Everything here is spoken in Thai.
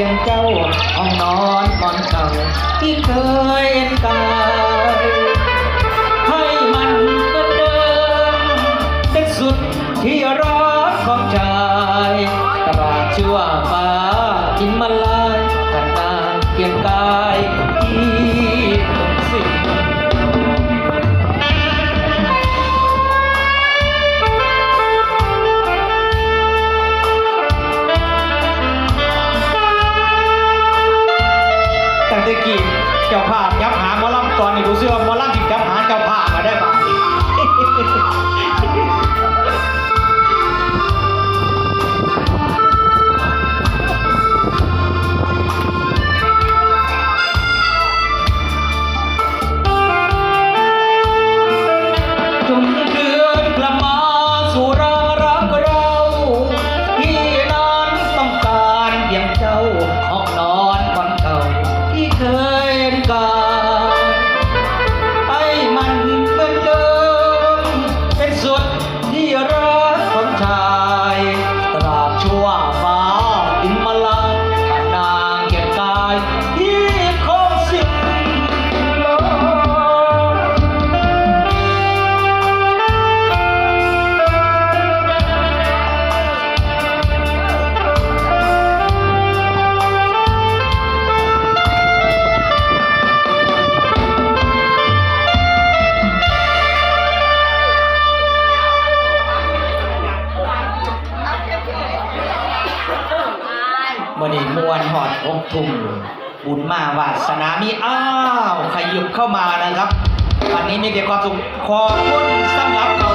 ยังเจ้าองนอนหมอนเก่าที่เคยเอ็นกายให้มันเหมือนเดิมเป็นสุดที่รักของใจตราบชั่วฟ้ากินมาลา เจ้าภาพยับหาหมอลำตอนนี้รู้สึกว่าหมอลำจิยับหาเจ้าภาพมาได้ปะ มื่อนี้มวนหอดอกทุ่มบุญมาวาสนามีอ้าวขยุบเข้ามานะครับ วันนี้มีแต่ความสุขขอบคุณสำหรับเขา